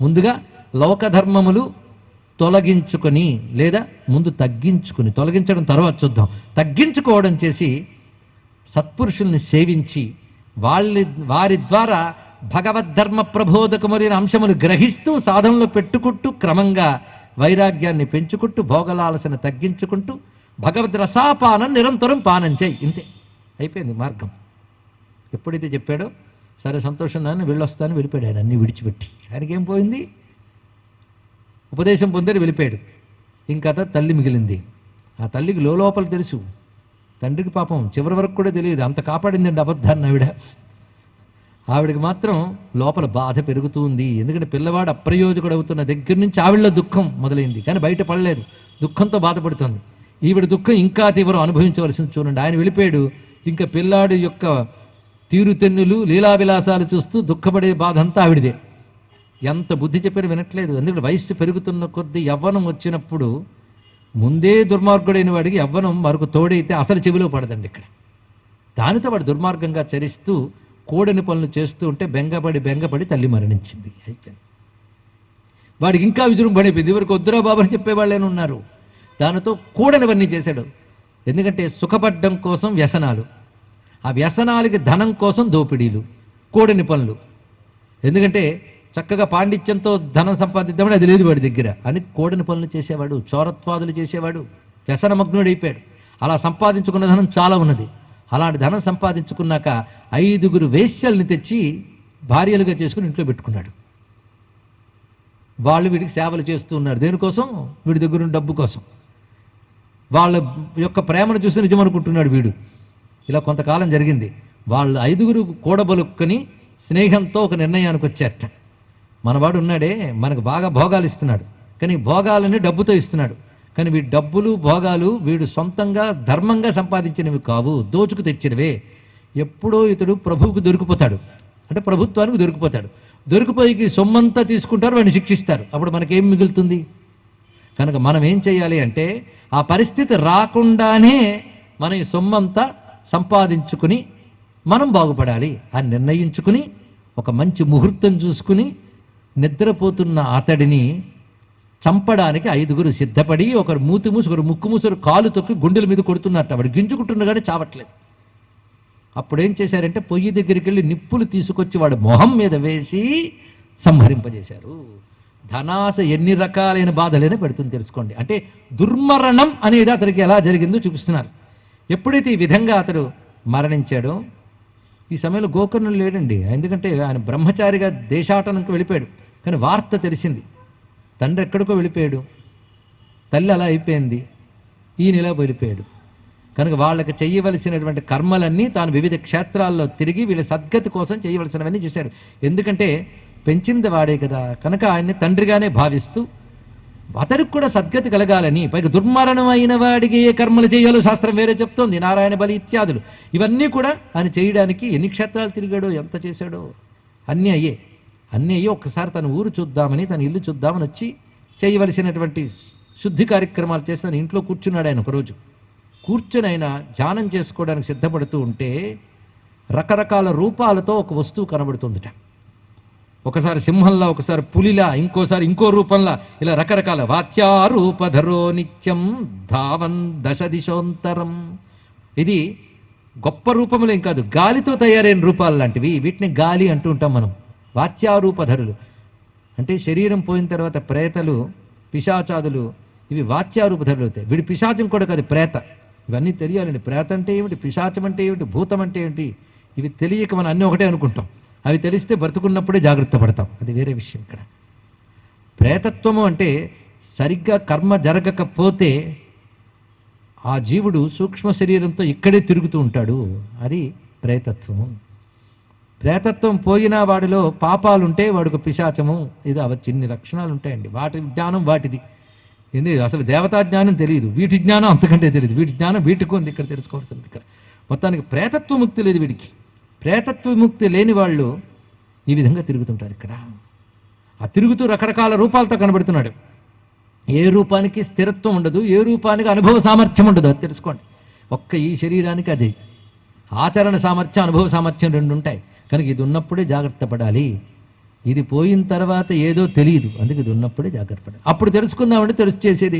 ముందుగా లోకధర్మములు తొలగించుకొని లేదా ముందు తగ్గించుకుని తొలగించడం తర్వాత చూద్దాం. తగ్గించుకోవడం చేసి సత్పురుషుల్ని సేవించి వాళ్ళ వారి ద్వారా భగవద్ధర్మ ప్రబోధకములైన అంశములు గ్రహిస్తూ సాధనలో పెట్టుకుంటూ క్రమంగా వైరాగ్యాన్ని పెంచుకుంటూ భోగలాలసన తగ్గించుకుంటూ భగవద్ రసాపానం నిరంతరం పానం చేయి. ఇంతే. అయిపోయింది మార్గం. ఎప్పుడైతే చెప్పాడో సరే సంతోషం నాన్న వెళ్ళొస్తాను వెళ్ళిపోయాడు ఆయన అన్నీ విడిచిపెట్టి. ఆయనకి ఏం పోయింది? ఉపదేశం పొందని వెళ్ళిపోయాడు. ఇంకా తల్లి మిగిలింది. ఆ తల్లికి లోపల తెలుసు. తండ్రికి పాపం చివరి వరకు కూడా తెలియదు. అంత కాపాడిందండి అబద్ధాన్ని ఆవిడ. ఆవిడకి మాత్రం లోపల బాధ పెరుగుతూ ఉంది. ఎందుకంటే పిల్లవాడు అప్రయోజకుడు అవుతున్న దగ్గర నుంచి ఆవిడలో దుఃఖం మొదలైంది. కానీ బయట పడలేదు. దుఃఖంతో బాధపడుతుంది. ఈవిడ దుఃఖం ఇంకా తీవ్రం అనుభవించవలసింది చూడండి. ఆయన వెళ్ళిపోయాడు. ఇంకా పిల్లాడి యొక్క తీరుతెన్నులు లీలావిలాసాలు చూస్తూ దుఃఖపడే బాధ అంతా ఆవిడిదే. ఎంత బుద్ధి చెప్పినా వినట్లేదు. ఎందుకంటే వయస్సు పెరుగుతున్న కొద్దీ యవ్వనం వచ్చినప్పుడు ముందే దుర్మార్గుడైన వాడికి యవ్వనం మరొక తోడైతే అసలు చెవిలో పడదండి ఇక్కడ. దానితో వాడు దుర్మార్గంగా చరిస్తూ కూడని పనులు చేస్తూ ఉంటే బెంగపడి బెంగపడి తల్లి మరణించింది. అయిపోయింది. వాడికి ఇంకా విజృంభణైపోయింది ఇవరకు వద్దురా బాబు అని చెప్పేవాళ్ళని ఉన్నారు? దానితో కూడనివన్నీ చేశాడు. ఎందుకంటే సుఖపడ్డం కోసం వ్యసనాలు. ఆ వ్యసనాలకి ధనం కోసం దోపిడీలు కూడని పనులు. ఎందుకంటే చక్కగా పాండిత్యంతో ధనం సంపాదిద్దామని అది లేదు వాడి దగ్గర. అని కోడని పనులు చేసేవాడు చోరత్వాదులు చేసేవాడు వ్యసనమగ్నుడైపోయాడు. అలా సంపాదించుకున్న ధనం చాలా ఉన్నది. అలాంటి ధనం సంపాదించుకున్నాక ఐదుగురు వేశ్యల్ని తెచ్చి భార్యలుగా చేసుకుని ఇంట్లో పెట్టుకున్నాడు. వాళ్ళు వీడికి సేవలు చేస్తూ ఉన్నారు. దేనికోసం? వీడి దగ్గర ఉన్న డబ్బు కోసం. వాళ్ళ యొక్క ప్రేమను చూసి నిజం అనుకుంటున్నాడు వీడు. ఇలా కొంతకాలం జరిగింది. వాళ్ళు ఐదుగురు కూడబలుక్కుని స్నేహంతో ఒక నిర్ణయానికి వచ్చారట. మనవాడు ఉన్నాడే మనకు బాగా భోగాలు ఇస్తున్నాడు. కానీ భోగాలని డబ్బుతో ఇస్తున్నాడు. కానీ వీడి డబ్బులు భోగాలు వీడు సొంతంగా ధర్మంగా సంపాదించినవి కావు దోచుకు తెచ్చినవే. ఎప్పుడో ఇతడు ప్రభువుకు దొరికిపోతాడు. అంటే ప్రభుత్వానికి దొరికిపోతాడు. దొరికిపోయి సొమ్మంతా తీసుకుంటారు వాడిని శిక్షిస్తారు. అప్పుడు మనకేం మిగులుతుంది? కనుక మనం ఏం చేయాలి అంటే ఆ పరిస్థితి రాకుండానే మన ఈ సొమ్మంతా సంపాదించుకుని మనం బాగుపడాలి అని నిర్ణయించుకుని ఒక మంచి ముహూర్తం చూసుకుని నిద్రపోతున్న అతడిని చంపడానికి ఐదుగురు సిద్ధపడి ఒకరు మూతి మూసి ఒకరు ముక్కు మూసరు కాలు తొక్కి గుండెల మీద కొడుతున్నట్టు వాడు గింజుకుంటున్నా కానీ చావట్లేదు. అప్పుడు ఏం చేశారంటే పొయ్యి దగ్గరికి వెళ్ళి నిప్పులు తీసుకొచ్చి వాడు మొహం మీద వేసి సంహరింపజేశారు. ధనాశ ఎన్ని రకాలైన బాధలైనా పెడుతుంది తెలుసుకోండి. అంటే దుర్మరణం అనేది అతనికి ఎలా జరిగిందో చూపిస్తున్నారు. ఎప్పుడైతే ఈ విధంగా అతడు మరణించాడో ఈ సమయంలో గోకర్ణులు లేడండి. ఎందుకంటే ఆయన బ్రహ్మచారిగా దేశాటనకు వెళ్ళిపోయాడు. కానీ వార్త తెలిసింది. తండ్రి ఎక్కడికో వెళ్ళిపోయాడు. తల్లి అలా అయిపోయింది. ఈయన ఇలా వెళ్ళిపోయాడు. కనుక వాళ్ళకి చేయవలసినటువంటి కర్మలన్నీ తాను వివిధ క్షేత్రాల్లో తిరిగి వీళ్ళ సద్గతి కోసం చేయవలసినవన్నీ చేశాడు. ఎందుకంటే పెంచింది వాడే కదా. కనుక ఆయన్ని తండ్రిగానే భావిస్తూ అతడికి కూడా సద్గతి కలగాలని పైగా దుర్మరణం అయిన వాడికి ఏ కర్మలు చేయాలో శాస్త్రం వేరే చెప్తోంది నారాయణ బలి ఇత్యాదులు. ఇవన్నీ కూడా ఆయన చేయడానికి ఎన్ని క్షేత్రాలు తిరిగాడో ఎంత చేశాడో. అన్నీ అయ్యే అన్నీ అయ్యి ఒక్కసారి తన ఊరు చూద్దామని తన ఇల్లు చూద్దామని వచ్చి చేయవలసినటువంటి శుద్ధి కార్యక్రమాలు చేసి తన ఇంట్లో కూర్చున్నాడు ఆయన ఒకరోజు. కూర్చొని ఆయన ధ్యానం చేసుకోవడానికి సిద్ధపడుతూ ఉంటే రకరకాల రూపాలతో ఒక వస్తువు కనబడుతుందిట. ఒకసారి సింహంలా ఒకసారి పులిలా ఇంకోసారి ఇంకో రూపంలా. ఇలా రకరకాల వాత్యారూపధరో నిత్యం ధావన్ దశ దిశోంతరం ఇది గొప్ప రూపములేం కాదు గాలితో తయారైన రూపాలు లాంటివి. వీటిని గాలి అంటూ ఉంటాం మనం. వాత్యారూపధరులు అంటే శరీరం పోయిన తర్వాత ప్రేతలు పిశాచాదులు ఇవి వాత్యారూపధరులు అవుతాయి. వీడి పిశాచం కూడా కాదు ప్రేత. ఇవన్నీ తెలియాలండి. ప్రేత అంటే ఏమిటి? పిశాచం అంటే ఏమిటి? భూతం అంటే ఏమిటి? ఇవి తెలియక మనం అన్నీ ఒకటే అనుకుంటాం. అవి తెలిస్తే బ్రతుకున్నప్పుడే జాగ్రత్త పడతాం. అది వేరే విషయం ఇక్కడ. ప్రేతత్వము అంటే సరిగ్గా కర్మ జరగకపోతే ఆ జీవుడు సూక్ష్మ శరీరంతో ఇక్కడే తిరుగుతూ ఉంటాడు. అది ప్రేతత్వము. ప్రేతత్వం పోయిన వాడిలో పాపాలుంటే వాడికి పిశాచము. ఇది అవ చిన్ని లక్షణాలు ఉంటాయండి వాటి జ్ఞానం వాటిది. ఏంది అసలు దేవతా జ్ఞానం తెలియదు. వీటి జ్ఞానం అంతకంటే తెలియదు. వీటి జ్ఞానం వీటికి ఉంది. ఇక్కడ తెలుసుకోవాల్సింది ఇక్కడ. మొత్తానికి ప్రేతత్వ ముక్తి లేదు వీడికి. ప్రేతత్వ విముక్తి లేని వాళ్ళు ఈ విధంగా తిరుగుతుంటారు ఇక్కడ. ఆ తిరుగుతూ రకరకాల రూపాలతో కనబడుతున్నాడు. ఏ రూపానికి స్థిరత్వం ఉండదు ఏ రూపానికి అనుభవ సామర్థ్యం ఉండదు అది తెలుసుకోండి. ఒక్క ఈ శరీరానికి అది. ఆచరణ సామర్థ్యం అనుభవ సామర్థ్యం రెండు ఉంటాయి. కనుక ఇది ఉన్నప్పుడే జాగ్రత్త పడాలి. ఇది పోయిన తర్వాత ఏదో తెలియదు. అందుకే ఇది ఉన్నప్పుడే జాగ్రత్త పడాలి. అప్పుడు తెలుసుకుందామంటే తెలుసు చేసేది